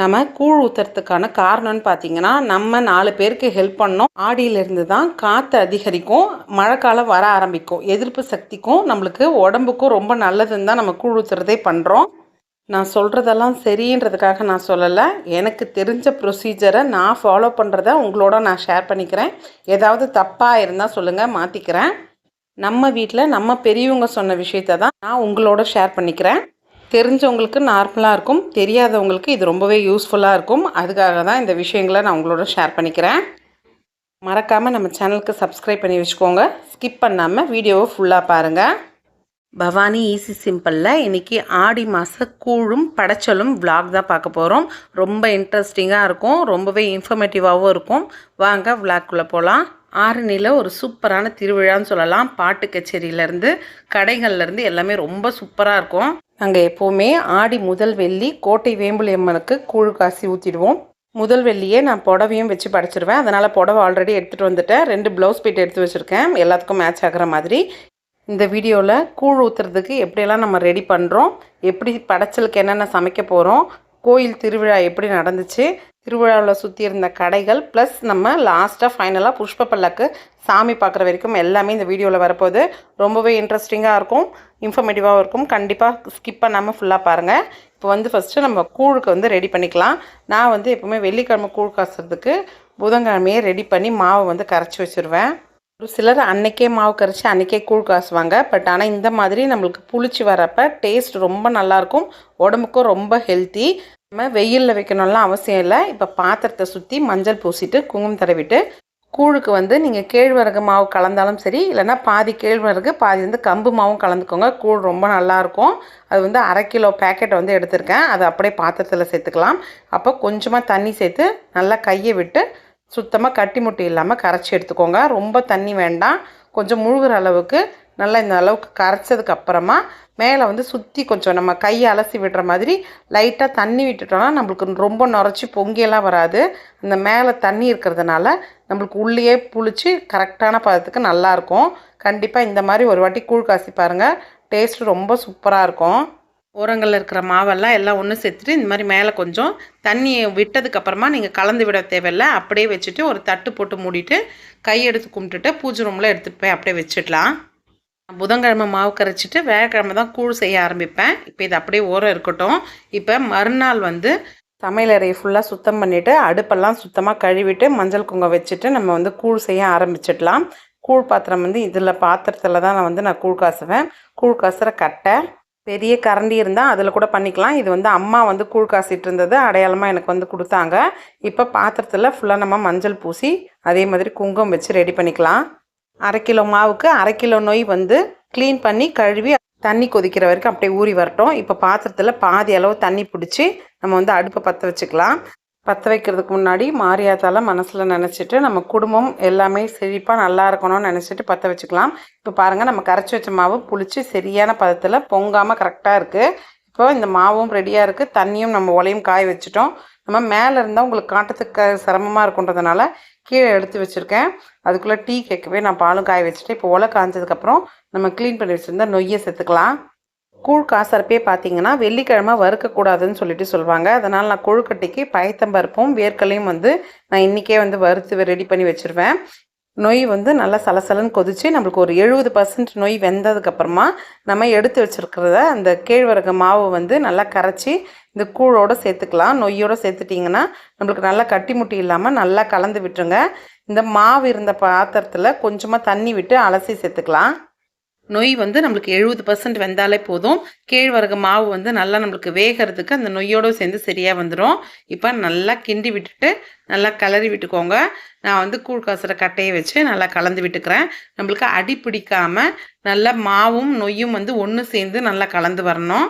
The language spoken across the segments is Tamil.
நம்ம கூழ் ஊற்றுறதுக்கான காரணம்னு பார்த்தீங்கன்னா நம்ம நாலு பேருக்கு ஹெல்ப் பண்ணோம். ஆடியிலேருந்து தான் காற்று அதிகரிக்கும் மழைக்காலம் வர ஆரம்பிக்கும். எதிர்ப்பு சக்திக்கும் நம்மளுக்கு உடம்புக்கும் ரொம்ப நல்லதுன்னு தான் நம்ம கூழ் ஊற்றுறதே பண்ணுறோம் நான் சொல்கிறதெல்லாம் சரின்றதுக்காக நான் சொல்லலை. எனக்கு தெரிஞ்ச ப்ரொசீஜரை நான் ஃபாலோ பண்ணுறத உங்களோட நான் ஷேர் பண்ணிக்கிறேன். ஏதாவது தப்பாக இருந்தால் சொல்லுங்கள் மாற்றிக்கிறேன் நம்ம வீட்டில் நம்ம பெரியவங்க சொன்ன விஷயத்தை தான் நான் உங்களோட ஷேர் பண்ணிக்கிறேன். தெரிஞ்சவங்களுக்கு நார்மலாக இருக்கும். தெரியாதவங்களுக்கு இது ரொம்பவே யூஸ்ஃபுல்லாக இருக்கும். அதுக்காக தான் இந்த விஷயங்களை நான் உங்களோட ஷேர் பண்ணிக்கிறேன். மறக்காமல் நம்ம சேனலுக்கு சப்ஸ்கிரைப் பண்ணி வச்சுக்கோங்க. ஸ்கிப் பண்ணாமல் வீடியோவை ஃபுல்லாக பாருங்கள் பவானி ஈஸி சிம்பிளில் இன்றைக்கி ஆடி மாத கூழும் படைச்சலும் விளாக் தான் பார்க்க போகிறோம் ரொம்ப இன்ட்ரெஸ்டிங்காக இருக்கும். ரொம்பவே இன்ஃபர்மேட்டிவாகவும் இருக்கும். வாங்க விளாக்குள்ளே போகலாம் ஆரணியில் ஒரு சூப்பரான திருவிழான்னு சொல்லலாம். பாட்டு கச்சேரியிலேருந்து கடைகள்லேருந்து எல்லாமே ரொம்ப சூப்பராக இருக்கும். நாங்கள் எப்போவுமே ஆடி முதல் வெள்ளி கோட்டை வேம்புலியம்மனுக்கு கூழ் காசி ஊற்றிடுவோம் முதல் வெள்ளியே நான் புடவையும் வச்சு படைச்சிருவேன். அதனால் புடவை ஆல்ரெடி எடுத்துகிட்டு வந்துட்டேன். ரெண்டு ப்ளவுஸ் பீட் எடுத்து வச்சுருக்கேன். எல்லாத்துக்கும் மேட்ச் ஆகிற மாதிரி. இந்த வீடியோவில் கூழ் ஊற்றுறதுக்கு எப்படியெல்லாம் நம்ம ரெடி பண்ணுறோம் எப்படி படைச்சலுக்கு என்னென்ன சமைக்க போகிறோம் கோயில் திருவிழா எப்படி நடந்துச்சு? திருவிழாவில் சுற்றி இருந்த கடைகள் ப்ளஸ் நம்ம லாஸ்ட்டாக ஃபைனலாக புஷ்ப பல்லக்கு சாமி பார்க்குற வரைக்கும் எல்லாமே இந்த வீடியோவில் வரப்போகுது. ரொம்பவே இன்ட்ரெஸ்டிங்காக இருக்கும் இன்ஃபர்மேட்டிவாகவும் இருக்கும். கண்டிப்பாக ஸ்கிப் பண்ணாமல் ஃபுல்லாக பாருங்கள் இப்போ வந்து ஃபஸ்ட்டு நம்ம கூழுக்கு வந்து ரெடி பண்ணிக்கலாம். நான் வந்து எப்போவுமே வெள்ளிக்கிழமை கூழ் காசுறதுக்கு புதன்கிழமையே ரெடி பண்ணி மாவை வந்து கரைச்சி வச்சுருவேன். ஒரு சிலர் அன்னைக்கே மாவு கரைச்சி அன்னைக்கே கூழ் காசுவாங்க பட் ஆனால் இந்த மாதிரி நம்மளுக்கு புளிச்சு வரப்போ டேஸ்ட் ரொம்ப நல்லாயிருக்கும் உடம்புக்கும் ரொம்ப ஹெல்த்தி நம்ம வெயிலில் வைக்கணும்லாம் அவசியம் இல்லை. இப்போ பாத்திரத்தை சுற்றி மஞ்சள் பூசிட்டு குங்குமம் தடவிட்டு கூழுக்கு வந்து நீங்கள் கேழ்வரகு மாவு கலந்தாலும் சரி இல்லைன்னா பாதி கேழ்வரகு பாதி வந்து கம்பு மாவும் கலந்துக்கோங்க. கூழ் ரொம்ப நல்லாயிருக்கும் அது வந்து அரை கிலோ பேக்கெட் வந்து எடுத்திருக்கேன். அதை அப்படியே பாத்திரத்தில் சேர்த்துக்கலாம். அப்போ கொஞ்சமாக தண்ணி சேர்த்து நல்லா கையை விட்டு சுத்தமாக கட்டி முட்டி இல்லாமல் கரைச்சி எடுத்துக்கோங்க. ரொம்ப தண்ணி வேண்டாம். கொஞ்சம் முழுகிற அளவுக்கு நல்லா இந்த அளவுக்கு கரைச்சதுக்கு அப்புறமா மேலே வந்து சுற்றி கொஞ்சம் நம்ம கையை அலசி விடுற மாதிரி லைட்டாக தண்ணி விட்டுட்டோம்னா நம்மளுக்கு ரொம்ப நுரைச்சி பொங்கியெல்லாம் வராது. அந்த மேலே தண்ணி இருக்கிறதுனால நம்மளுக்கு உள்ளேயே புளிச்சு கரெக்டான பதத்துக்கு நல்லாயிருக்கும் கண்டிப்பாக இந்த மாதிரி ஒரு வாட்டி கூழ் காசி பாருங்கள் டேஸ்ட்டு ரொம்ப சூப்பராக இருக்கும். ஓரங்களில் இருக்கிற மாவெல்லாம் எல்லாம் ஒன்று சேர்த்துட்டு இந்த மாதிரி மேலே கொஞ்சம் தண்ணியை விட்டதுக்கப்புறமா நீங்கள் கலந்து விட தேவையில்ல. அப்படியே வச்சுட்டு ஒரு தட்டு போட்டு மூடிட்டு கை எடுத்து கும்பிட்டுட்டு பூஜை ரூமில் எடுத்துகிட்டு போய் அப்படியே வச்சிடலாம். புதன்கிழமை மாவு கரைச்சிட்டு வேலைக்கிழமை தான் கூழ் செய்ய ஆரம்பிப்பேன். இப்போ இது அப்படியே ஓரம் இருக்கட்டும். இப்போ மறுநாள் வந்து சமையலறையை ஃபுல்லாக சுத்தம் பண்ணிவிட்டு அடுப்பெல்லாம் சுத்தமாக கழுவிட்டு மஞ்சள் குங்குமம் வச்சுட்டு நம்ம வந்து கூழ் செய்ய ஆரம்பிச்சிடலாம். கூழ் பாத்திரம் வந்து இதில் பாத்திரத்தில் தான் நான் வந்து நான் கூழ் காசுவேன். கூழ் காசுகிற கட்டை பெரிய கரண்டி இருந்தால் அதில் கூட பண்ணிக்கலாம். இது வந்து அம்மா வந்து கூழ் காசிட்டு இருந்தது அடையாளமாக எனக்கு வந்து கொடுத்தாங்க. இப்போ பாத்திரத்தில் ஃபுல்லாக நம்ம மஞ்சள் பூசி அதே மாதிரி குங்குமம் வச்சு ரெடி பண்ணிக்கலாம். அரை கிலோ மாவுக்கு அரை கிலோ நொய் வந்து க்ளீன் பண்ணி கழுவி தண்ணி கொதிக்கிற வரைக்கும் அப்படியே ஊறி வரட்டும். இப்போ பாத்திரத்தில் பாதி அளவு தண்ணி பிடிச்சி நம்ம வந்து அடுப்பை பற்ற வச்சுக்கலாம். பற்ற வைக்கிறதுக்கு முன்னாடி மாரியாத்தால மனசில் நினச்சிட்டு நம்ம குடும்பம் எல்லாமே செழிப்பாக நல்லா இருக்கணும்னு நினச்சிட்டு பற்ற வச்சுக்கலாம். இப்போ பாருங்கள் நம்ம கரைச்சி வச்ச மாவு புளிச்சு சரியான பதத்தில் பொங்காமல் கரெக்டாக இருக்குது இப்போ இந்த மாவும் ரெடியாக இருக்குது தண்ணியும் நம்ம உலையும் காய வச்சுட்டோம். நம்ம மேலே இருந்தால் உங்களுக்கு காட்டுறதுக்கு சிரமமாக இருக்குன்றதுனால கீழே எடுத்து வச்சுருக்கேன். அதுக்குள்ளே டீ கேட்கவே நான் பாலும் காய வச்சுட்டு இப்போ உலை காய்ஞ்சதுக்கப்புறம் நம்ம க்ளீன் பண்ணி வச்சுருந்தா நொய்யை சேர்த்துக்கலாம். கூழ் காசரப்பே பார்த்தீங்கன்னா வெள்ளிக்கிழமை வறுக்கக்கூடாதுன்னு சொல்லிட்டு சொல்லுவாங்க அதனால் நான் கொழுக்கட்டைக்கு பயத்தம்பருப்பும் வேர்க்கலையும் வந்து நான் இன்றைக்கே வந்து வறுத்து ரெடி பண்ணி வச்சுருவேன். நொய் வந்து நல்லா சலசலன்னு கொதிச்சு நம்மளுக்கு ஒரு எழுபது பர்சன்ட் நொய் வெந்ததுக்கப்புறமா நம்ம எடுத்து வச்சுருக்கிறத அந்த கேழ்வரகு மாவு வந்து நல்லா கரைச்சி இந்த கூழோடு சேர்த்துக்கலாம். நொய்யோடு சேர்த்துட்டிங்கன்னா நம்மளுக்கு நல்லா கட்டி முட்டி இல்லாமல் நல்லா கலந்து விட்டுருங்க. இந்த மாவு இருந்த பாத்திரத்தில் கொஞ்சமாக தண்ணி விட்டு அலசி சேர்த்துக்கலாம். நொய் வந்து நம்மளுக்கு எழுபது பர்சன்ட் வெந்தாலே போதும். கேழ்வரகு மாவு வந்து நல்லா நம்மளுக்கு வேகிறதுக்கு அந்த நொய்யோடு சேர்ந்து சரியாக வந்துடும் இப்போ நல்லா கிண்டி விட்டுட்டு நல்லா கிளறி விட்டுக்கோங்க. நான் வந்து கூழ் காசுற கட்டையை வச்சு நல்லா கலந்து விட்டுக்கிறேன். நம்மளுக்கு அடி பிடிக்காமல் நல்லா மாவும் நொய்யும் வந்து ஒன்று சேர்ந்து நல்லா கலந்து வரணும்.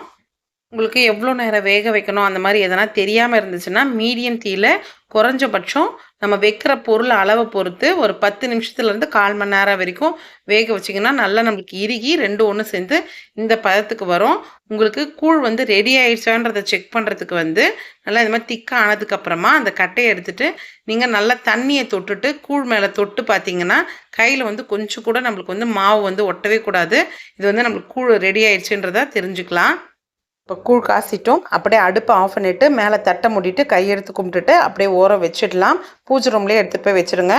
உங்களுக்கு எவ்வளோ நேரம் வேக வைக்கணும் அந்த மாதிரி எதனா தெரியாமல் இருந்துச்சுன்னா மீடியம் தீயில் குறைஞ்சபட்சம் நம்ம வைக்கிற பொருள் அளவை பொறுத்து ஒரு பத்து நிமிஷத்துலேருந்து கால் மணி நேரம் வரைக்கும் வேக வச்சிங்கன்னா நல்லா நம்மளுக்கு இறுகி ரெண்டு ஒன்று சேர்ந்து இந்த பதத்துக்கு வரும். உங்களுக்கு கூழ் வந்து ரெடி ஆயிடுச்சான்றதை செக் பண்ணுறதுக்கு வந்து நல்லா இந்த மாதிரி திக்காக ஆனதுக்கப்புறமா அந்த கட்டையை எடுத்துகிட்டு நீங்கள் நல்லா தண்ணியை தொட்டுட்டு கூழ் மேலே தொட்டு பார்த்தீங்கன்னா கையில் வந்து கொஞ்சம் கூட நம்மளுக்கு வந்து மாவு வந்து ஒட்டவே கூடாது. இது வந்து நம்மளுக்கு கூழ் ரெடி ஆயிடுச்சுன்றதை தெரிஞ்சுக்கலாம். இப்போ கூழ் காசிட்டோம். அப்படியே அடுப்பை ஆஃப் பண்ணிவிட்டு மேலே தட்டை மூடிட்டு கையெடுத்து கும்பிட்டுட்டு அப்படியே ஓரம் வச்சிடலாம். பூஜை ரூம்லேயே எடுத்துகிட்டு போய் வச்சுருங்க.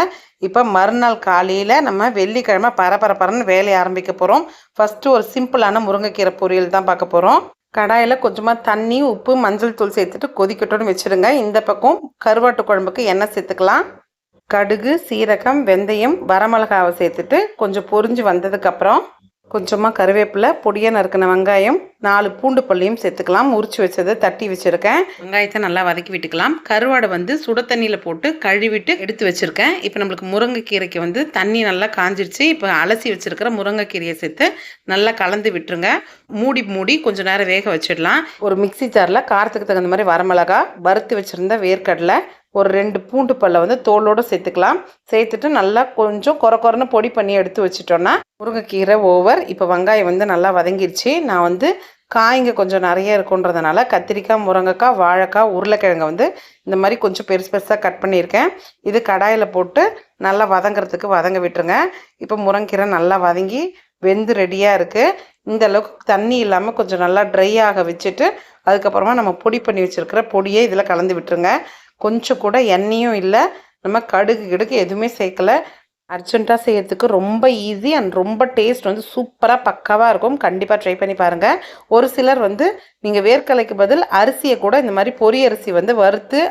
இப்போ மறுநாள் காலையில் நம்ம வெள்ளிக்கிழமை பரபரப்பரன்னு வேலையை ஆரம்பிக்க போகிறோம் ஃபஸ்ட்டு ஒரு சிம்பிளான முருங்கைக்கீரை பொரியல் தான் பார்க்க போகிறோம் கடாயில் கொஞ்சமாக தண்ணி உப்பு மஞ்சள் தூள் சேர்த்துட்டு கொதிக்கட்டும்னு வச்சுருங்க. இந்த பக்கம் கருவாட்டு குழம்புக்கு எண்ணெய் சேர்த்துக்கலாம். கடுகு சீரகம் வெந்தயம் வரமிளகாவை சேர்த்துட்டு கொஞ்சம் பொரிஞ்சு வந்ததுக்கப்புறம் கொஞ்சமாக கருவேப்பிலை பொடியாக நறுக்கின வெங்காயம் நாலு பூண்டு பள்ளியும் சேர்த்துக்கலாம். உரிச்சு வச்சதை தட்டி வச்சுருக்கேன். வெங்காயத்தை நல்லா வதக்கி விட்டுக்கலாம். கருவாடை வந்து சுட தண்ணியில் போட்டு கழுவிட்டு எடுத்து வச்சுருக்கேன். இப்போ நம்மளுக்கு முருங்கைக்கீரைக்கு வந்து தண்ணி நல்லா காஞ்சிருச்சு. இப்போ அலசி வச்சுருக்கிற முருங்கைக்கீரையை சேர்த்து நல்லா கலந்து விட்டுருங்க. மூடி மூடி கொஞ்சம் நேரம் வேக வச்சிடலாம். ஒரு மிக்சி ஜாரில் காரத்துக்கு தகுந்த மாதிரி வரமிளகா வறுத்து வச்சுருந்த வேர்க்கடலை ஒரு ரெண்டு பூண்டு பல்லை வந்து தோலோடு சேர்த்துக்கலாம். சேர்த்துட்டு நல்லா கொஞ்சம் குறை குறைன்னு பொடி பண்ணி எடுத்து வச்சிட்டோன்னா முருங்கைக்கீரை ஓவர். இப்போ வெங்காயம் வந்து நல்லா வதங்கிருச்சு. நான் வந்து காய்ங்க கொஞ்சம் நிறைய இருக்குன்றதுனால கத்திரிக்காய் முருங்கைக்காய் வாழைக்காய் உருளைக்கிழங்க வந்து இந்த மாதிரி கொஞ்சம் பெருசு பெருசாக கட் பண்ணியிருக்கேன். இது கடாயில் போட்டு நல்லா வதங்குறதுக்கு வதங்க விட்டுருங்க. இப்போ முருங்கீரை நல்லா வதங்கி வெந்து ரெடியாக இருக்குது இந்த அளவுக்கு தண்ணி இல்லாமல் கொஞ்சம் நல்லா ட்ரை ஆக வச்சுட்டு அதுக்கப்புறமா நம்ம பொடி பண்ணி வச்சுருக்கிற பொடியை இதில் கலந்து விட்டுருங்க. கொஞ்சம் கூட எண்ணெயும் இல்லை. நம்ம கடுகு கிடுகு எதுவுமே சேர்க்கலை. அர்ஜென்ட்டாக செய்யறதுக்கு ரொம்ப ஈஸி அண்ட் ரொம்ப டேஸ்ட் வந்து சூப்பராக பக்காவாக இருக்கும். கண்டிப்பாக ட்ரை பண்ணி பாருங்கள் ஒரு சிலர் வந்து நீங்கள் வேர்க்கலைக்கு பதில் அரிசியை கூட இந்த மாதிரி பொரி அரிசி வந்து வறுத்து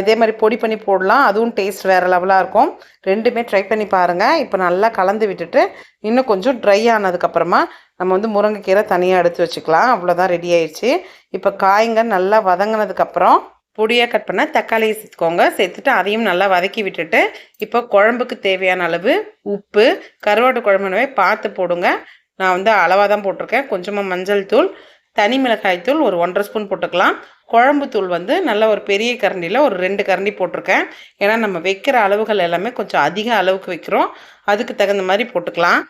இதே மாதிரி பொடி பண்ணி போடலாம். அதுவும் டேஸ்ட் வேறு லெவலாக இருக்கும். ரெண்டுமே ட்ரை பண்ணி பாருங்கள் இப்போ நல்லா கலந்து விட்டுட்டு இன்னும் கொஞ்சம் ட்ரை ஆனதுக்கப்புறமா நம்ம வந்து முருங்கைக்கீரை தனியாக எடுத்து வச்சுக்கலாம். அவ்வளோதான் ரெடி ஆயிடுச்சு. இப்போ காய்ங்க நல்லா வதங்கினதுக்கப்புறம் பொடியாக கட் பண்ண தக்காளியை சேர்த்துக்கோங்க. சேர்த்துட்டு அதையும் நல்லா வதக்கி விட்டுட்டு இப்போ குழம்புக்கு தேவையான அளவு உப்பு கருவாட்டு குழம்புனவே பார்த்து போடுங்க. நான் வந்து அளவாக தான் போட்டிருக்கேன். கொஞ்சமாக மஞ்சள் தூள் தனி மிளகாய் தூள் ஒரு ஒன்றரை ஸ்பூன் போட்டுக்கலாம். குழம்பு தூள் வந்து நல்ல ஒரு பெரிய கரண்டியில் ஒரு ரெண்டு கரண்டி போட்டிருக்கேன். ஏன்னா நம்ம வைக்கிற அளவுகள் எல்லாமே கொஞ்சம் அதிக அளவுக்கு வைக்கிறோம். அதுக்கு தகுந்த மாதிரி போட்டுக்கலாம்.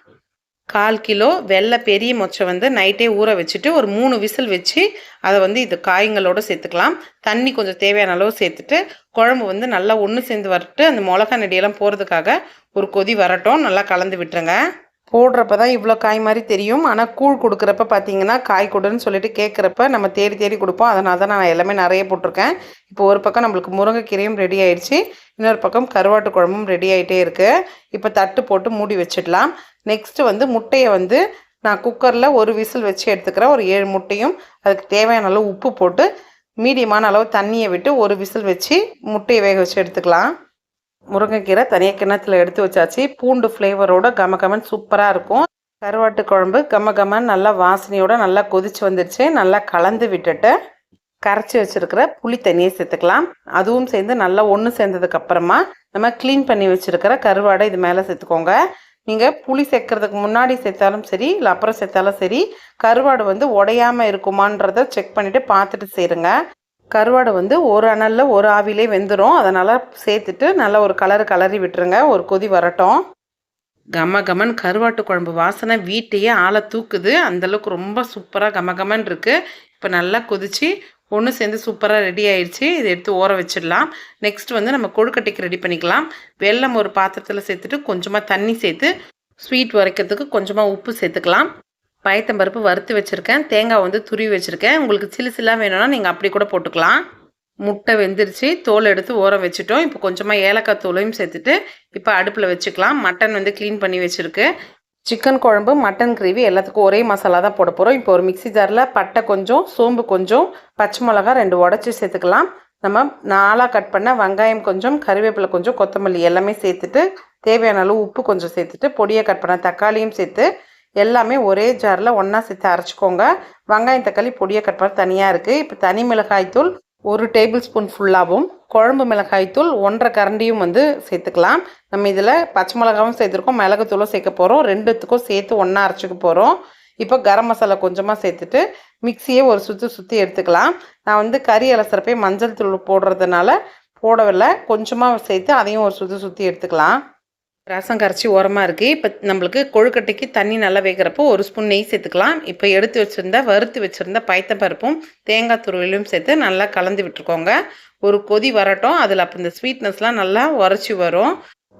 கால் கிலோ வெள்ளை பெரிய மொச்சை வந்து நைட்டே ஊற வச்சுட்டு ஒரு மூணு விசில் வச்சு அதை வந்து இது காய்களோடு சேர்த்துக்கலாம். தண்ணி கொஞ்சம் தேவையான அளவு சேர்த்துட்டு குழம்பு வந்து நல்லா ஒன்று சேர்ந்து வரட்டு அந்த மிளகா நெடியெல்லாம் போகிறதுக்காக ஒரு கொதி வரட்டும். நல்லா கலந்து விட்டுருங்க. போடுறப்ப தான் இவ்வளோ காய் மாதிரி தெரியும். ஆனால் கூழ் கொடுக்குறப்ப பார்த்தீங்கன்னா காய் கொடுன்னு சொல்லிட்டு கேட்குறப்ப நம்ம தேடி தேடி கொடுப்போம். அதனால தான் நான் எல்லாமே நிறைய போட்டிருக்கேன். இப்போ ஒரு பக்கம் நம்மளுக்கு முருங்கைக்கீரையும் ரெடி ஆயிடுச்சு. இன்னொரு பக்கம் கருவாட்டு குழம்பும் ரெடி ஆகிட்டே இருக்குது இப்போ தட்டு போட்டு மூடி வச்சிடலாம். நெக்ஸ்ட்டு வந்து முட்டையை வந்து நான் குக்கரில் ஒரு விசில் வச்சு எடுத்துக்கிறேன். ஒரு ஏழு முட்டையும் அதுக்கு தேவையான அளவு உப்பு போட்டு மீடியமான அளவு தண்ணியை விட்டு ஒரு விசில் வச்சு முட்டையை வேக வச்சு எடுத்துக்கலாம். முருங்கைக்கீரை தனியாக கிணத்துல எடுத்து வச்சாச்சு. பூண்டு ஃப்ளேவரோட கம கமன் சூப்பராக இருக்கும். கருவாட்டு குழம்பு கம கமன் நல்லா வாசனையோட நல்லா கொதிச்சு வந்துடுச்சு நல்லா கலந்து விட்டுட்டு கரைச்சி வச்சுருக்கிற புளி தண்ணியை சேர்த்துக்கலாம். அதுவும் சேர்ந்து நல்லா ஒன்று சேர்ந்ததுக்கு அப்புறமா நம்ம க்ளீன் பண்ணி வச்சுருக்கிற கருவாடை இது மேலே சேர்த்துக்கோங்க. நீங்கள் புளி சேர்க்கறதுக்கு முன்னாடி சேர்த்தாலும் சரி இல்லை அப்புறம் சேர்த்தாலும் சரி கருவாடு வந்து உடையாமல் இருக்குமான்றதை செக் பண்ணிவிட்டு பார்த்துட்டு சேருங்க. கருவாடை வந்து ஒரு அனலில் ஒரு ஆவிலே வெந்துடும் அதனால் சேர்த்துட்டு நல்லா ஒரு கலர் கலரி விட்டுருங்க. ஒரு கொதி வரட்டும். கம கமன் கருவாட்டு குழம்பு வாசனை வீட்டையே ஆளை தூக்குது. அந்தளவுக்கு ரொம்ப சூப்பராக கம கமன் இருக்குது இப்போ நல்லா கொதிச்சு ஒன்று சேர்ந்து சூப்பராக ரெடி ஆயிடுச்சு. இதை எடுத்து ஊற வச்சிடலாம். நெக்ஸ்ட் வந்து நம்ம கொழுக்கட்டைக்கு ரெடி பண்ணிக்கலாம். வெள்ளம் ஒரு பாத்திரத்தில் சேர்த்துட்டு கொஞ்சமாக தண்ணி சேர்த்து ஸ்வீட் வரைக்கிறதுக்கு கொஞ்சமாக உப்பு சேர்த்துக்கலாம். பயத்தம்பருப்பு வறுத்து வச்சுருக்கேன். தேங்காய் வந்து துருவி வச்சுருக்கேன். உங்களுக்கு சிலு சில்லாக வேணும்னா நீங்கள் அப்படி கூட போட்டுக்கலாம். முட்டை வெந்துருச்சு. தோல் எடுத்து ஓரம் வச்சுட்டோம். இப்போ கொஞ்சமாக ஏலக்காய் தூளையும் சேர்த்துட்டு இப்போ அடுப்பில் வச்சுக்கலாம். மட்டன் வந்து க்ளீன் பண்ணி வச்சுருக்கு. சிக்கன் குழம்பு மட்டன் கிரேவி எல்லாத்துக்கும் ஒரே மசாலா தான் போட போகிறோம் இப்போ ஒரு மிக்சி ஜாரில் பட்டை கொஞ்சம் சோம்பு கொஞ்சம் பச்சை மிளகா ரெண்டு உடச்சி சேர்த்துக்கலாம். நம்ம நாலாக கட் பண்ண வெங்காயம் கொஞ்சம் கருவேப்பிலை கொஞ்சம் கொத்தமல்லி எல்லாமே சேர்த்துட்டு தேவையான அளவு உப்பு கொஞ்சம் சேர்த்துட்டு பொடியை கட் பண்ண தக்காளியும் சேர்த்து எல்லாமே ஒரே ஜாரில் ஒன்றா சேர்த்து அரைச்சிக்கோங்க. வெங்காயம் தக்காளி பொடியை கட் பண்ண தனியாக இருக்குது இப்போ தனி மிளகாய்த்தூள் ஒரு டேபிள் ஸ்பூன் ஃபுல்லாகவும் குழம்பு மிளகாய்த்தூள் ஒன்றரை கரண்டியும் வந்து சேர்த்துக்கலாம். நம்ம இதில் பச்சை மிளகாவும் சேர்த்துருக்கோம் மிளகுத்தூளும் சேர்க்க போகிறோம் ரெண்டுத்துக்கும் சேர்த்து ஒன்றா அரைச்சிக்க போகிறோம் இப்போ கரம் மசாலா கொஞ்சமாக சேர்த்துட்டு மிக்சியை ஒரு சுற்றி சுற்றி எடுத்துக்கலாம். நான் வந்து கறி அலசரப்பே மஞ்சள் தூள் போடுறதுனால போடவில்லை. கொஞ்சமாக சேர்த்து அதையும் ஒரு சுற்றி சுற்றி எடுத்துக்கலாம். ரசம் கரைச்சி உரமாக இருக்குது இப்போ நம்மளுக்கு கொழுக்கட்டைக்கு தண்ணி நல்லா வைக்கிறப்போ ஒரு ஸ்பூன் நெய் சேர்த்துக்கலாம். இப்போ எடுத்து வச்சுருந்தா வறுத்து வச்சுருந்த பருப்பும் தேங்காய் துருவிலையும் சேர்த்து நல்லா கலந்து விட்டுருக்கோங்க ஒரு கொதி வரட்டும். அதில் அப்போ இந்த ஸ்வீட்னஸ்லாம் நல்லா உரைச்சி வரும்.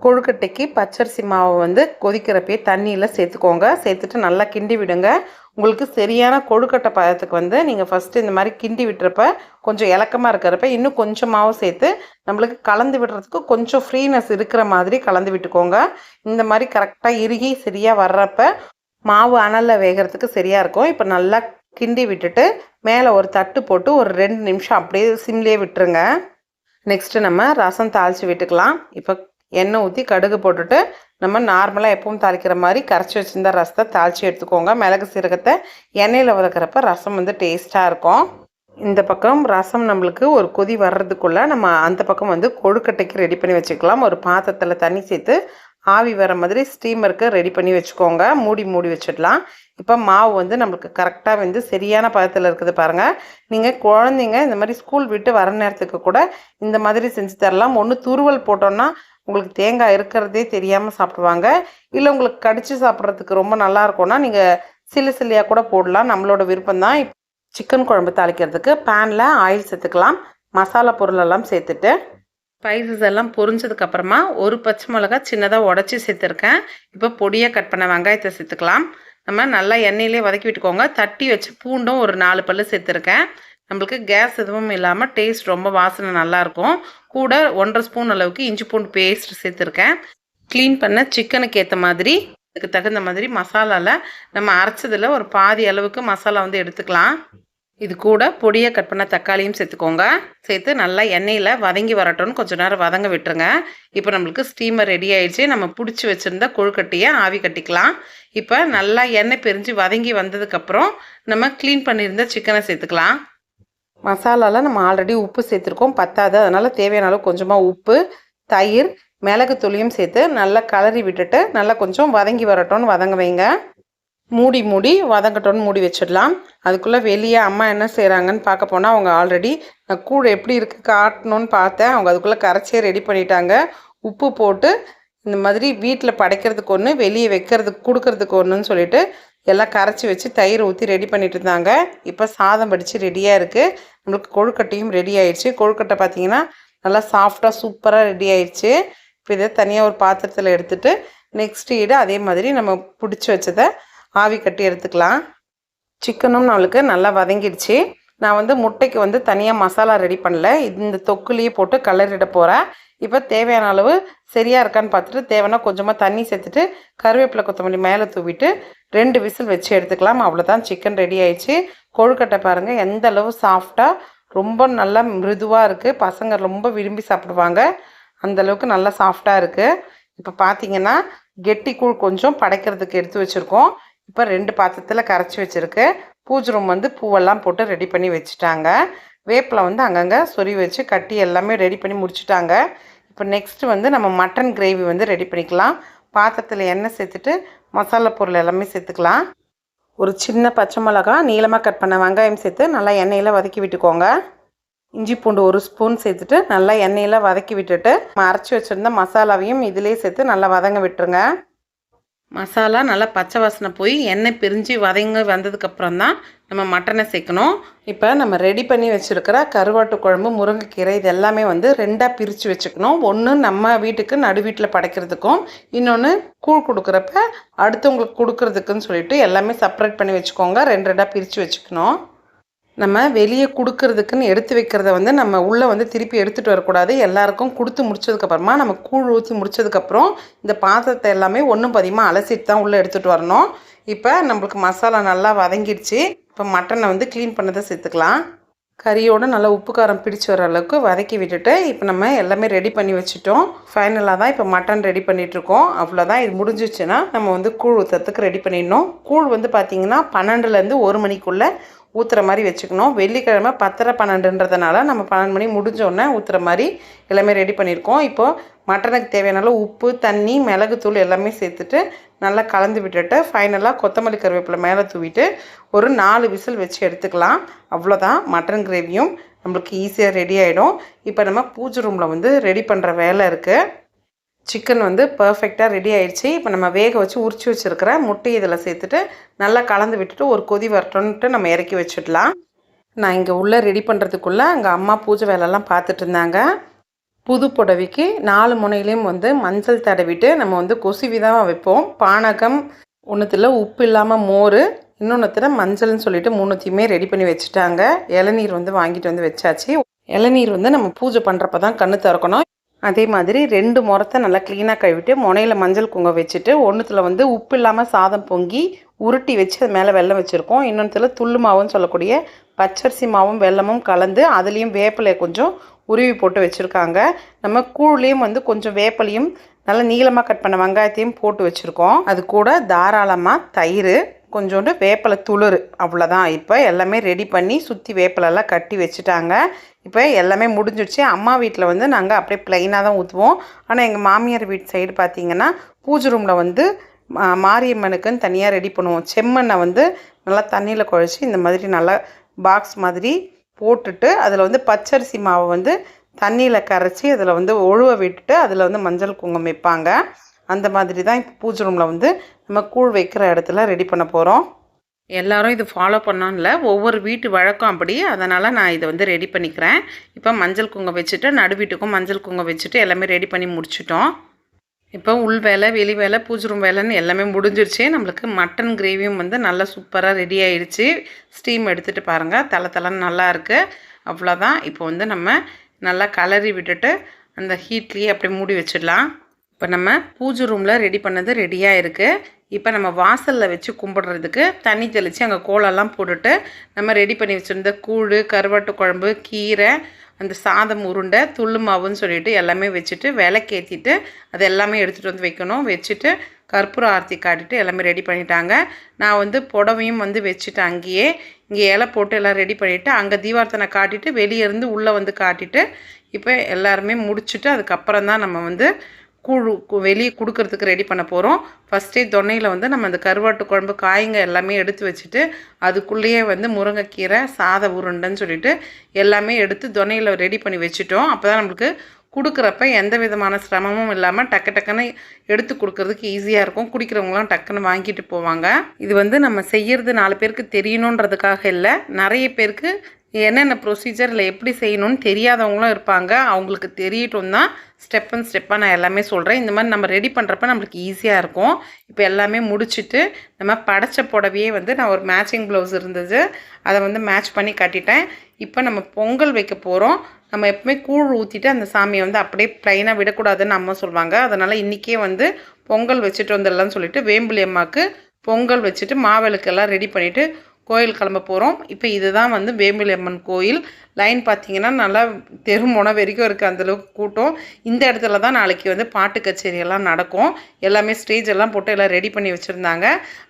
கொழுக்கட்டைக்கு பச்சரிசி மாவை வந்து கொதிக்கிறப்பே தண்ணியில் சேர்த்துக்கோங்க. சேர்த்துட்டு நல்லா கிண்டி விடுங்க. உங்களுக்கு சரியான கொழுக்கட்டை பதத்துக்கு வந்து நீங்கள் ஃபஸ்ட்டு இந்த மாதிரி கிண்டி விட்டுறப்ப கொஞ்சம் இலக்கமாக இருக்கிறப்ப இன்னும் கொஞ்சம் மாவு சேர்த்து நம்மளுக்கு கலந்து விடுறதுக்கு கொஞ்சம் ஃப்ரீனஸ் இருக்கிற மாதிரி கலந்து விட்டுக்கோங்க. இந்த மாதிரி கரெக்டாக இறுகி சரியாக வர்றப்ப மாவு அனலில் வேகிறதுக்கு சரியாக இருக்கும். இப்போ நல்லா கிண்டி விட்டுட்டு மேலே ஒரு தட்டு போட்டு ஒரு ரெண்டு நிமிஷம் அப்படியே சிம்லேயே விட்டுருங்க. நெக்ஸ்ட்டு நம்ம ரசம் தாளித்து விட்டுக்கலாம். இப்போ எண்ணெய் ஊற்றி கடுகு போட்டுட்டு நம்ம நார்மலாக எப்பவும் தாளிக்கிற மாதிரி கரைச்சி வச்சுருந்த ரசத்தை தாளித்து எடுத்துக்கோங்க. மிளகு சீரகத்தை எண்ணெயில் வதக்கிறப்ப ரசம் வந்து டேஸ்ட்டாக இருக்கும். இந்த பக்கம் ரசம் நம்மளுக்கு ஒரு கொதி வர்றதுக்குள்ளே நம்ம அந்த பக்கம் வந்து கொழுக்கட்டைக்கு ரெடி பண்ணி வச்சுக்கலாம். ஒரு பாத்திரத்தில் தண்ணி சேர்த்து ஆவி வர மாதிரி ஸ்டீமருக்கு ரெடி பண்ணி வச்சுக்கோங்க. மூடி மூடி வச்சிடலாம். இப்போ மாவு வந்து நம்மளுக்கு கரெக்டாக வந்து சரியான பதத்தில் இருக்குது பாருங்கள் நீங்கள் குழந்தைங்க இந்த மாதிரி ஸ்கூல் விட்டு வர நேரத்துக்கு கூட இந்த மாதிரி செஞ்சு தரலாம். ஒன்று துருவல் போட்டோன்னா உங்களுக்கு தேங்காய் இருக்கிறதே தெரியாமல் சாப்பிடுவாங்க. இல்லை உங்களுக்கு கடித்து சாப்பிட்றதுக்கு ரொம்ப நல்லா இருக்கும்னா நீங்கள் சில்லு சில்லியாக கூட போடலாம். நம்மளோட விருப்பம் தான். சிக்கன் குழம்பு தாளிக்கிறதுக்கு பேனில் ஆயில் சேர்த்துக்கலாம். மசாலா பொருளெல்லாம் சேர்த்துட்டு ஸ்பைசஸ் எல்லாம் பொரிஞ்சதுக்கப்புறமா ஒரு பச்சை மிளகா சின்னதாக உடச்சி சேர்த்துருக்கேன். இப்போ பொடியாக கட் பண்ண வெங்காயத்தை சேர்த்துக்கலாம். நம்ம நல்லா எண்ணெயிலே வதக்கி விட்டுக்கோங்க. தட்டி வச்சு பூண்டும் ஒரு நாலு பல்லு சேர்த்துருக்கேன். நம்மளுக்கு கேஸ் எதுவும் இல்லாமல் டேஸ்ட் ரொம்ப வாசனை நல்லாயிருக்கும் கூட ஒன்றரை ஸ்பூன் அளவுக்கு இஞ்சி பூண்டு பேஸ்ட் சேர்த்துருக்கேன். க்ளீன் பண்ண சிக்கனுக்கு ஏற்ற மாதிரி அதுக்கு தகுந்த மாதிரி மசாலாவில் நம்ம அரைச்சதில் ஒரு பாதி அளவுக்கு மசாலா வந்து எடுத்துக்கலாம். இது கூட பொடியை கட் பண்ண தக்காளியும் சேர்த்துக்கோங்க. சேர்த்து நல்லா எண்ணெயில் வதங்கி வரட்டும்னு கொஞ்சம் நேரம் வதங்க விட்டுருங்க. இப்போ நம்மளுக்கு ஸ்டீமர் ரெடி ஆயிடுச்சு. நம்ம பிடிச்சி வச்சுருந்த கொழுக்கட்டையை ஆவி கட்டிக்கலாம். இப்போ நல்லா எண்ணெய் பிரிஞ்சு வதங்கி வந்ததுக்கப்புறம் நம்ம க்ளீன் பண்ணியிருந்த சிக்கனை சேர்த்துக்கலாம். மசாலாவில் நம்ம ஆல்ரெடி உப்பு சேர்த்துருக்கோம் பத்தாது. அதனால் தேவையான அளவு கொஞ்சமாக உப்பு தயிர் மிளகு துளியும் சேர்த்து நல்லா கலரி விட்டுட்டு நல்லா கொஞ்சம் வதங்கி வரட்டும்னு வதங்க வைங்க. மூடி மூடி வதங்கட்டோன்னு மூடி வச்சிடலாம். அதுக்குள்ளே வெளியே அம்மா என்ன செய்கிறாங்கன்னு பார்க்க போனால் அவங்க ஆல்ரெடி நான் கூழ் எப்படி இருக்குது காட்டணும்னு பார்த்தேன். அவங்க அதுக்குள்ளே கரைச்சியே ரெடி பண்ணிட்டாங்க. உப்பு போட்டு இந்த மாதிரி வீட்டில் படைக்கிறதுக்கு ஒன்று வெளியே வைக்கிறதுக்கு கொடுக்கறதுக்கு ஒன்றுன்னு சொல்லிட்டு எல்லாம் கரைச்சி வச்சு தயிர் ஊற்றி ரெடி பண்ணிட்டு இருந்தாங்க. இப்போ சாதம் படித்து ரெடியாக இருக்குது நம்மளுக்கு கொழுக்கட்டையும் ரெடி ஆயிடுச்சு. கொழுக்கட்டை பார்த்தீங்கன்னா நல்லா சாஃப்டாக சூப்பராக ரெடி ஆயிடுச்சு. இப்போ இதை தனியாக ஒரு பாத்திரத்தில் எடுத்துகிட்டு நெக்ஸ்ட் ஈடு அதே மாதிரி நம்ம பிடிச்சி வச்சதை ஆவி கட்டி எடுத்துக்கலாம். சிக்கனும் நம்மளுக்கு நல்லா வதங்கிடுச்சு. நான் வந்து முட்டைக்கு வந்து தனியாக மசாலா ரெடி பண்ணல. இந்த தொக்குலேயே போட்டு கலரிட போகிறேன் இப்போ தேவையான அளவு சரியாக இருக்கான்னு பார்த்துட்டு தேவைன்னா கொஞ்சமாக தண்ணி சேர்த்துட்டு கருவேப்பிலை கொத்தமல்லி மேலே தூவிட்டு ரெண்டு விசில் வச்சு எடுத்துக்கலாம். அவ்வளோதான் சிக்கன் ரெடி ஆயிடுச்சு. கொழுக்கட்டை பாருங்கள் எந்த அளவு சாஃப்டாக ரொம்ப நல்லா மிருதுவாக இருக்குது பசங்க ரொம்ப விரும்பி சாப்பிடுவாங்க. அந்தளவுக்கு நல்லா சாஃப்டாக இருக்குது இப்போ பார்த்தீங்கன்னா கெட்டி கூழ் கொஞ்சம் படைக்கிறதுக்கு எடுத்து வச்சுருக்கோம். இப்போ ரெண்டு பாத்திரத்தில் கரைச்சி வச்சுருக்கு. பூஜை ரூம் வந்து பூவெல்லாம் போட்டு ரெடி பண்ணி வச்சுட்டாங்க. வேப்பில் வந்து அங்கங்கே சொறி வச்சு கட்டி எல்லாமே ரெடி பண்ணி முடிச்சுட்டாங்க. இப்போ நெக்ஸ்ட்டு வந்து நம்ம மட்டன் கிரேவி வந்து ரெடி பண்ணிக்கலாம். பாத்திரத்தில் எண்ணெய் சேர்த்துட்டு மசாலா பொருள் எல்லாமே சேர்த்துக்கலாம். ஒரு சின்ன பச்சை மிளகா நீளமாக கட் பண்ண வெங்காயம் சேர்த்து நல்லா எண்ணெயில் வதக்கி விட்டுக்கோங்க. இஞ்சி பூண்டு ஒரு ஸ்பூன் சேர்த்துட்டு நல்லா எண்ணெயில் வதக்கி விட்டுட்டு அரைச்சி வச்சுருந்த மசாலாவையும் இதிலே சேர்த்து நல்லா வதங்க விட்டுருங்க. மசாலா நல்லா பச்சை வாசனை போய் எண்ணெய் பிரிஞ்சு வதங்க வந்ததுக்கப்புறம் தான் நம்ம மட்டனை சேர்க்கணும். இப்போ நம்ம ரெடி பண்ணி வச்சுருக்கிற கருவாட்டு குழம்பு முருங்கைக்கீரை இது எல்லாமே வந்து ரெண்டாக பிரித்து வச்சுக்கணும். ஒன்று நம்ம வீட்டுக்கு நடு வீட்டில் படைக்கிறதுக்கும் இன்னொன்று கூழ் கொடுக்குறப்ப அடுத்தவங்களுக்கு கொடுக்குறதுக்குன்னு சொல்லிட்டு எல்லாமே செப்பரேட் பண்ணி வச்சுக்கோங்க. ரெண்டு ரெண்டாக பிரித்து வச்சுக்கணும். நம்ம வெளியே கொடுக்கறதுக்குன்னு எடுத்து வைக்கிறத வந்து நம்ம உள்ளே வந்து திருப்பி எடுத்துகிட்டு வரக்கூடாது. எல்லாருக்கும் கொடுத்து முடிச்சதுக்கப்புறமா நம்ம கூழ் ஊற்றி முடிச்சதுக்கப்புறம் இந்த பாத்திரத்தை எல்லாமே ஒன்றும் பதிகமாக அலசிட்டு தான் உள்ளே எடுத்துகிட்டு வரணும். இப்போ நம்மளுக்கு மசாலா நல்லா வதங்கிடுச்சு. இப்போ மட்டனை வந்து க்ளீன் பண்ணதை சேர்த்துக்கலாம். கறியோடு நல்லா உப்பு காரம் பிடிச்சி வர அளவுக்கு வதக்கி விட்டுட்டு இப்போ நம்ம எல்லாமே ரெடி பண்ணி வச்சுட்டோம். ஃபைனலாக தான் இப்போ மட்டன் ரெடி பண்ணிகிட்ருக்கோம் அவ்வளோதான் இது முடிஞ்சிச்சுன்னா நம்ம வந்து கூழ் ஊற்றுறதுக்கு ரெடி பண்ணிடணும். கூழ் வந்து பார்த்திங்கன்னா பன்னெண்டுலேருந்து ஒரு மணிக்குள்ளே ஊற்றுற மாதிரி வச்சுக்கணும். வெள்ளிக்கிழமை பத்தரை பன்னெண்டுன்றதுனால நம்ம பன்னெண்டு மணி முடிஞ்சோடனே ஊற்றுற மாதிரி எல்லாமே ரெடி பண்ணியிருக்கோம். இப்போது மட்டனுக்கு தேவையான உப்பு தண்ணி மிளகுத்தூள் எல்லாமே சேர்த்துட்டு நல்லா கலந்து விட்டுட்டு ஃபைனலாக கொத்தமல்லி கருவேப்பிலை மேலே தூவிட்டு ஒரு நாலு விசில் வச்சு எடுத்துக்கலாம். அவ்வளோதான் மட்டன் கிரேவியும் நம்மளுக்கு ஈஸியாக ரெடி ஆகிடும் இப்போ நம்ம பூஜை ரூமில் வந்து ரெடி பண்ணுற வேலை இருக்குது சிக்கன் வந்து பர்ஃபெக்டாக ரெடி ஆயிடுச்சு. இப்போ நம்ம வேக வச்சு உரிச்சு வச்சுருக்கிற முட்டை இதில் சேர்த்துட்டு நல்லா கலந்து விட்டுட்டு ஒரு கொதி வரட்டும்ன்ட்டு நம்ம இறக்கி வச்சிடலாம். நான் இங்கே உள்ளே ரெடி பண்ணுறதுக்குள்ளே அங்கே அம்மா பூஜை வேலைலாம் பார்த்துட்டு இருந்தாங்க. புது புடவைக்கு நாலு முனையிலையும் வந்து மஞ்சள் தடவிட்டு நம்ம வந்து கொசுவி தான் வைப்போம். பானகம் ஒன்றுத்தில் உப்பு இல்லாமல் மோர் இன்னொன்றுத்தில் மஞ்சள்னு சொல்லிட்டு மூணுத்தையுமே ரெடி பண்ணி வச்சுட்டாங்க. இளநீர் வந்து வாங்கிட்டு வந்து வச்சாச்சு. இளநீர் வந்து நம்ம பூஜை பண்ணுறப்ப தான் கண்ணு திறக்கணும். அதே மாதிரி ரெண்டு முறத்தை நல்லா க்ளீனாக கழுவிட்டு முனையில் மஞ்சள் குங்குமம் வச்சுட்டு ஒன்றுத்தில் வந்து உப்பு இல்லாமல் சாதம் பொங்கி உருட்டி வச்சு அது மேலே வெல்லம் வச்சுருக்கோம். இன்னொன்றுத்தில் துள்ளு மாவுன்னு சொல்லக்கூடிய பச்சரிசி மாவும் வெல்லமும் கலந்து அதுலேயும் வேப்பிலையை கொஞ்சம் உருவி போட்டு வச்சுருக்காங்க. நம்ம கூழ்லேயும் வந்து கொஞ்சம் வேப்பிலையும் நல்லா நீளமாக கட் பண்ண வெங்காயத்தையும் போட்டு வச்சுருக்கோம். அது கூட தாராளமாக தயிர் கொஞ்சோண்டு வேப்பலை துளிர் அவ்வளோதான் இப்போ எல்லாமே ரெடி பண்ணி சுற்றி வேப்பிலெல்லாம் கட்டி வச்சுட்டாங்க. இப்போ எல்லாமே முடிஞ்சிடுச்சு. அம்மா வீட்டில் வந்து நாங்கள் அப்படியே ப்ளைனாக தான் ஊற்றுவோம் ஆனால் எங்கள் மாமியார் வீட்டு சைடு பார்த்தீங்கன்னா பூஜை ரூமில் வந்து மா- மாரியம்மனுக்குன்னு தனியாக ரெடி பண்ணுவோம். செம்மண்ணை வந்து நல்லா தண்ணியில் குழச்சி இந்த மாதிரி நல்லா பாக்ஸ் மாதிரி போட்டுட்டு அதில் வந்து பச்சரிசி மாவை வந்து தண்ணியில் கரைச்சி அதில் வந்து ஒழுவ விட்டுட்டு அதில் வந்து மஞ்சள் குங்குமம் வைப்பாங்க. அந்த மாதிரி தான் இப்போ பூஜை ரூமில் வந்து நம்ம கூழ் வைக்கிற இடத்துல ரெடி பண்ண போகிறோம் எல்லாரும் இது ஃபாலோ பண்ணோம்ல ஒவ்வொரு வீட்டு வழக்கம் அப்படி. அதனால் நான் இதை வந்து ரெடி பண்ணிக்கிறேன். இப்போ மஞ்சள் குங்கம் வச்சுட்டு நடு வீட்டுக்கும் மஞ்சள் குங்கம் வச்சுட்டு எல்லாமே ரெடி பண்ணி முடிச்சிட்டோம். இப்போ உள் வேலை வெளி வேலை பூஜை ரூம் வேலைன்னு எல்லாமே முடிஞ்சிருச்சு. நம்மளுக்கு மட்டன் கிரேவியும் வந்து நல்லா சூப்பராக ரெடி ஆயிடுச்சு ஸ்டீம் எடுத்துகிட்டு பாருங்கள் தலை தலைன்னு நல்லா இருக்குது அவ்வளோதான் இப்போ வந்து நம்ம நல்லா கலரி விட்டுட்டு அந்த ஹீட்லேயே அப்படியே மூடி வச்சிடலாம். இப்போ நம்ம பூஜை ரூமில் ரெடி பண்ணது ரெடியாக இருக்குது இப்போ நம்ம வாசலில் வச்சு கும்பிடுறதுக்கு தண்ணி தெளித்து அங்கே கோலம்லாம் போட்டுட்டு நம்ம ரெடி பண்ணி வச்சுருந்த கூழ் கருவாட்டு குழம்பு கீரை அந்த சாதம் உருண்டை துள்ளு மாவுன்னு சொல்லிட்டு எல்லாமே வச்சுட்டு விளக்கேற்றிட்டு அது எல்லாமே எடுத்துகிட்டு வந்து வைக்கணும். வச்சுட்டு கற்பூர ஆரத்தி காட்டிட்டு எல்லாமே ரெடி பண்ணிட்டாங்க. நான் வந்து புடவையும் வந்து வச்சுட்டேன் அங்கேயே இங்கே இலை போட்டு எல்லாம் ரெடி பண்ணிவிட்டு அங்கே தீபார்த்தனை காட்டிட்டு வெளியே இருந்து உள்ளே வந்து காட்டிட்டு இப்போ எல்லாருமே முடிச்சுட்டு அதுக்கப்புறம் தான் நம்ம வந்து கூழு வெளியே கொடுக்கறதுக்கு ரெடி பண்ண போகிறோம் ஃபஸ்ட்டே தொன்னையில் வந்து நம்ம அந்த கருவாட்டு குழம்பு காய்ங்க எல்லாமே எடுத்து வச்சுட்டு அதுக்குள்ளேயே வந்து முருங்கைக்கீரை சாத உருண்டைன்னு சொல்லிட்டு எல்லாமே எடுத்து தொன்னையில் ரெடி பண்ணி வச்சுட்டோம். அப்போ தான் நம்மளுக்கு கொடுக்குறப்ப எந்த விதமான சிரமமும் இல்லாமல் டக்கு டக்குன்னு எடுத்து கொடுக்கறதுக்கு ஈஸியாக இருக்கும். குடிக்கிறவங்களாம் டக்குன்னு வாங்கிட்டு போவாங்க. இது வந்து நம்ம செய்கிறது நாலு பேருக்கு தெரியணுன்றதுக்காக இல்லை. நிறைய பேருக்கு என்னென்ன ப்ரொசீஜரில் எப்படி செய்யணும்னு தெரியாதவங்களும் இருப்பாங்க. அவங்களுக்கு தெரியட்டும் தான். ஸ்டெப் அண்ட் ஸ்டெப்பாக நான் எல்லாமே சொல்கிறேன் இந்த மாதிரி நம்ம ரெடி பண்ணுறப்ப நம்மளுக்கு ஈஸியாக இருக்கும். இப்போ எல்லாமே முடிச்சுட்டு நம்ம படைச்ச புடவையே வந்து நான் ஒரு மேட்சிங் ப்ளவுஸ் இருந்தது. அதை வந்து மேட்ச் பண்ணி கட்டிட்டேன். இப்போ நம்ம பொங்கல் வைக்க போகிறோம் நம்ம எப்பவுமே கூழ் ஊற்றிட்டு அந்த சாமியை வந்து அப்படியே ப்ளைனாக விடக்கூடாதுன்னு அம்மா சொல்லுவாங்க. அதனால் இன்றைக்கே வந்து பொங்கல் வச்சுட்டு வந்துடலாம்னு சொல்லிட்டு வேம்புலி அம்மாவுக்கு பொங்கல் வச்சுட்டு மாவிளக்கெல்லாம் ரெடி பண்ணிவிட்டு கோயில் கிளம்ப போகிறோம் இப்போ இதுதான் வந்து வேம்புலி அம்மன் கோயில். லைன் பார்த்தீங்கன்னா நல்லா தெருமுனை வரைக்கும் இருக்குது அந்தளவுக்கு கூட்டம். இந்த இடத்துல தான் நாளைக்கு வந்து பாட்டு கச்சேரி எல்லாம் நடக்கும். எல்லாமே ஸ்டேஜ் எல்லாம் போட்டு எல்லாம் ரெடி பண்ணி வச்சுருந்தாங்க.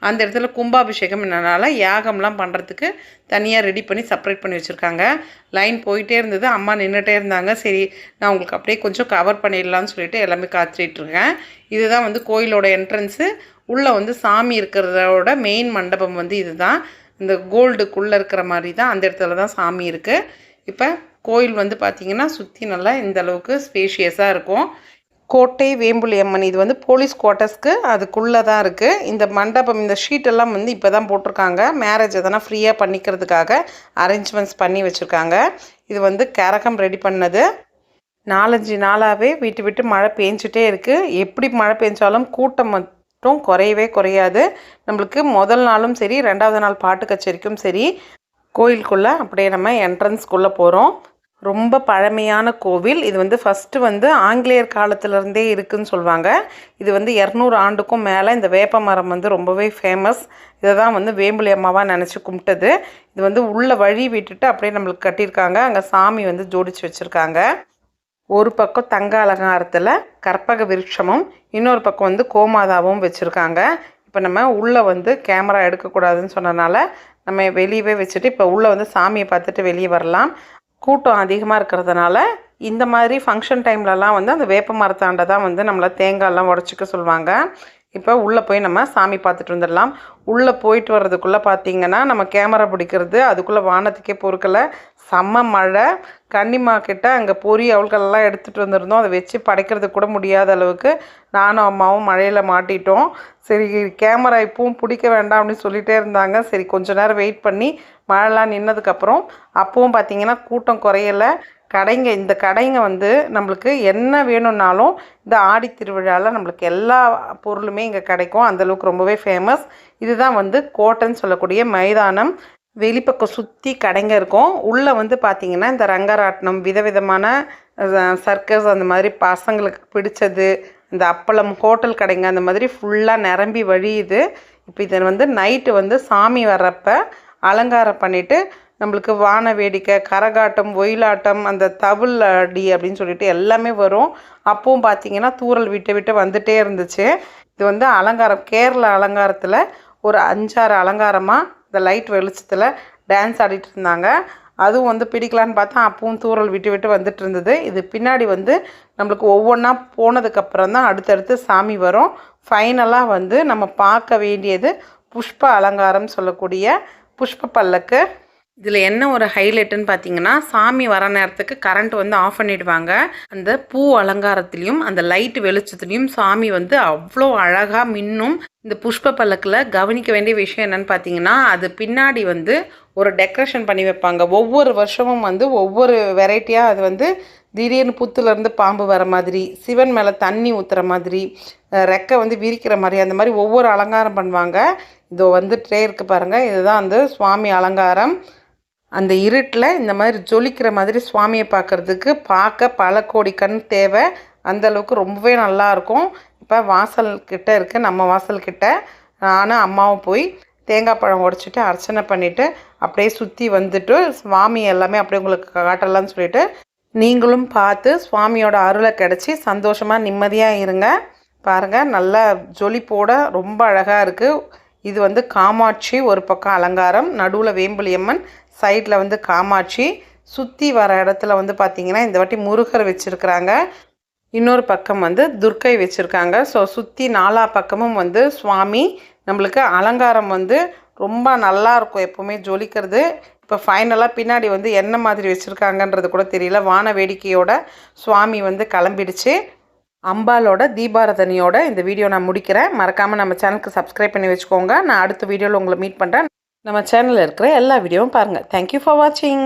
அந்த இடத்துல கும்பாபிஷேகம் என்னனால யாகம்லாம் பண்ணுறதுக்கு தனியாக ரெடி பண்ணி செப்பரேட் பண்ணி வச்சுருக்காங்க. லைன் போயிட்டே இருந்தது. அம்மா நின்றுட்டே இருந்தாங்க. சரி நான் உங்களுக்கு அப்படியே கொஞ்சம் கவர் பண்ணிடலாம்னு சொல்லிட்டு எல்லாமே காத்துட்ருக்கேன் இதுதான் வந்து கோயிலோட என்ட்ரன்ஸு உள்ளே வந்து சாமி இருக்கிறதோட மெயின் மண்டபம் வந்து இதுதான். இந்த கோல்டுக்குள்ளே இருக்கிற மாதிரி தான் அந்த இடத்துல தான் சாமி இருக்குது இப்போ கோயில் வந்து பார்த்திங்கன்னா சுற்றி நல்லா இந்த அளவுக்கு ஸ்பேஷியஸாக இருக்கும். கோட்டை வேம்புலி அம்மன் இது வந்து போலீஸ் குவார்ட்டர்ஸ்க்கு அதுக்குள்ளே தான் இருக்குது இந்த மண்டபம் இந்த ஷீட்டெல்லாம் வந்து இப்போ தான் போட்டிருக்காங்க. மேரேஜ் எதனா ஃப்ரீயாக பண்ணிக்கிறதுக்காக அரேஞ்ச்மெண்ட்ஸ் பண்ணி வச்சுருக்காங்க. இது வந்து கேரகம் ரெடி பண்ணது. நாலஞ்சு நாளாகவே விட்டு விட்டு மழை பெஞ்சிட்டே இருக்குது எப்படி மழை பெஞ்சாலும் கூட்டம் மட்டும் குறையவே குறையாது. நம்மளுக்கு முதல் நாளும் சரி ரெண்டாவது நாள் பாட்டு கச்சேரிக்கும் சரி கோயிலுக்குள்ளே அப்படியே நம்ம என்ட்ரன்ஸ்குள்ளே போகிறோம் ரொம்ப பழமையான கோவில். இது வந்து ஃபஸ்ட்டு வந்து ஆங்கிலேயர் காலத்துலேருந்தே இருக்குன்னு சொல்லுவாங்க இது வந்து இரநூறு ஆண்டுக்கும் மேலே இந்த வேப்ப மரம் வந்து ரொம்பவே ஃபேமஸ் இதை தான் வந்து வேம்புலி அம்மாவாக நினச்சி கும்பிட்டது. இது வந்து உள்ளே வழி விட்டுட்டு அப்படியே நம்மளுக்கு கட்டியிருக்காங்க. அங்கே சாமி வந்து ஜோடிச்சு வச்சுருக்காங்க. ஒரு பக்கம் தங்க அலங்காரத்தில் கற்பக விருட்சமும் இன்னொரு பக்கம் வந்து கோமாதாவும் வச்சுருக்காங்க. இப்போ நம்ம உள்ளே வந்து கேமரா எடுக்கக்கூடாதுன்னு சொன்னனால நம்ம வெளியவே வச்சுட்டு இப்போ உள்ளே வந்து சாமியை பார்த்துட்டு வெளியே வரலாம். கூட்டம் அதிகமாக இருக்கிறதுனால இந்த மாதிரி ஃபங்க்ஷன் டைம்லலாம் வந்து அந்த வேப்ப மரத்தாண்ட தான் வந்து நம்மளை தேங்காயெல்லாம் உடச்சிக்க சொல்லுவாங்க. இப்போ உள்ளே போய் நம்ம சாமி பார்த்துட்டு வந்துடலாம். உள்ளே போயிட்டு வர்றதுக்குள்ளே பார்த்தீங்கன்னா நம்ம கேமரா பிடிக்கிறது அதுக்குள்ளே வானத்துக்கே பொறுக்கலை. செம்ம மழை. கன்னிமா கிட்ட அங்கே பொறி அவள்களெல்லாம் எடுத்துகிட்டு வந்திருந்தோம். அதை வச்சு படைக்கிறதுக்கு கூட முடியாத அளவுக்கு நானும் அம்மாவும் மழையில் மாட்டிட்டோம். சரி கேமரா இப்பவும் பிடிக்க வேண்டாம் அப்படின்னு சொல்லிகிட்டே இருந்தாங்க. சரி கொஞ்ச நேரம் வெயிட் பண்ணி மழைலாம் நின்னதுக்கப்புறம் அப்பவும் பார்த்தீங்கன்னா கூட்டம் குறையலை. கடைங்க இந்த கடைங்க வந்து நம்மளுக்கு என்ன வேணும்னாலும் இந்த ஆடி திருவிழாவில் நம்மளுக்கு எல்லா பொருளுமே இங்கே கிடைக்கும். அந்தளவுக்கு ரொம்பவே ஃபேமஸ் இதுதான் வந்து கோட்டைன்னு சொல்லக்கூடிய மைதானம். வெளிப்பக்கம் சுற்றி கடைங்க இருக்கும். உள்ளே வந்து பார்த்திங்கன்னா இந்த ரங்கராட்டினம் விதவிதமான சர்க்கஸ் அந்த மாதிரி பசங்களுக்கு பிடிச்சது இந்த அப்பளம் ஹோட்டல் கடைங்க அந்த மாதிரி ஃபுல்லாக நிரம்பி வழியுது. இப்போ இதை வந்து நைட்டு வந்து சாமி வர்றப்ப அலங்காரம் பண்ணிவிட்டு நம்மளுக்கு வான வேடிக்கை கரகாட்டம் ஒயிலாட்டம் அந்த தவுள் அடி அப்படின்னு சொல்லிட்டு எல்லாமே வரும். அப்பவும் பார்த்தீங்கன்னா தூரல் விட்டு விட்டு வந்துகிட்டே இருந்துச்சு. இது வந்து அலங்காரம் கேரள அலங்காரத்தில் ஒரு அஞ்சாறு அலங்காரமாக இந்த லைட் வெளிச்சத்தில் டான்ஸ் ஆடிட்டு இருந்தாங்க. அதுவும் வந்து பிடிக்கலான்னு பார்த்தா அப்பவும் தூரல் விட்டு விட்டு வந்துட்டு இருந்தது. இது பின்னாடி வந்து நம்மளுக்கு ஒவ்வொன்றா போனதுக்கப்புறம் தான் அடுத்தடுத்து சாமி வரும். ஃபைனலாக வந்து நம்ம பார்க்க வேண்டியது புஷ்ப அலங்காரம் சொல்லக்கூடிய புஷ்ப பல்லக்கு. இதில் என்ன ஒரு ஹைலைட்டுன்னு பார்த்தீங்கன்னா சாமி வர நேரத்துக்கு கரண்ட் வந்து ஆஃப் பண்ணிடுவாங்க. அந்த பூ அலங்காரத்துலேயும் அந்த லைட் வெளிச்சத்துலேயும் சாமி வந்து அவ்வளோ அழகாக மின்னும். இந்த புஷ்ப பல்லக்கில் கவனிக்க வேண்டிய விஷயம் என்னென்னு பார்த்தீங்கன்னா அது பின்னாடி வந்து ஒரு டெக்கரேஷன் பண்ணி வைப்பாங்க. ஒவ்வொரு வருஷமும் வந்து ஒவ்வொரு வெரைட்டியாக அது வந்து திடீர்னு புத்துலேருந்து பாம்பு வர மாதிரி சிவன் மேலே தண்ணி ஊற்றுற மாதிரி ரெக்கை வந்து விரிக்கிற மாதிரி அந்த மாதிரி ஒவ்வொரு அலங்காரம் பண்ணுவாங்க. இதோ வந்து ட்ரே இருக்குது பாருங்கள் இதுதான் வந்து சுவாமி அலங்காரம். அந்த இருட்டில் இந்த மாதிரி ஜொலிக்கிற மாதிரி சுவாமியை பார்க்குறதுக்கு பார்க்க பல கோடி கண் தேவை. அந்தளவுக்கு ரொம்பவே நல்லாயிருக்கும் இப்போ வாசல் இருக்க. இருக்குது நம்ம வாசல்கிட்ட நானும் அம்மாவும் போய் தேங்காய் பழம் உடச்சிட்டு அர்ச்சனை பண்ணிவிட்டு அப்படியே சுற்றி வந்துட்டு சுவாமி எல்லாமே அப்படியே உங்களுக்கு காட்டலாம்னு சொல்லிட்டு நீங்களும் பார்த்து சுவாமியோட அருளை கிடச்சி சந்தோஷமாக நிம்மதியாக இருங்க. பாருங்கள் நல்லா ஜொலிப்போட ரொம்ப அழகாக இருக்குது இது வந்து காமாட்சி ஒரு பக்கம் அலங்காரம். நடுவில் வேம்புலியம்மன் சைடில் வந்து காமாட்சி. சுற்றி வர இடத்துல வந்து பார்த்திங்கன்னா இந்த வாட்டி முருகர் வச்சுருக்குறாங்க. இன்னொரு பக்கம் வந்து துர்க்கை வச்சுருக்காங்க. ஸோ சுற்றி நாலா பக்கமும் வந்து சுவாமி. நம்மளுக்கு அலங்காரம் வந்து ரொம்ப நல்லா இருக்கும் எப்போவுமே ஜொலிக்கிறது. இப்போ ஃபைனலாக பின்னாடி வந்து என்ன மாதிரி வச்சுருக்காங்கன்றது கூட தெரியல. வான வேடிக்கையோட சுவாமி வந்து கிளம்பிடுச்சு. அம்பாலோட தீபாரதனியோட இந்த வீடியோ நான் முடிக்கிறேன். மறக்காமல் நம்ம சேனலுக்கு சப்ஸ்கிரைப் பண்ணி வச்சுக்கோங்க. நான் அடுத்த வீடியோவில் உங்களை மீட் பண்ணுறேன் நம்ம சேனலில் இருக்கிற எல்லா வீடியோவும் பாருங்கள் தேங்க்யூ ஃபார் வாட்சிங்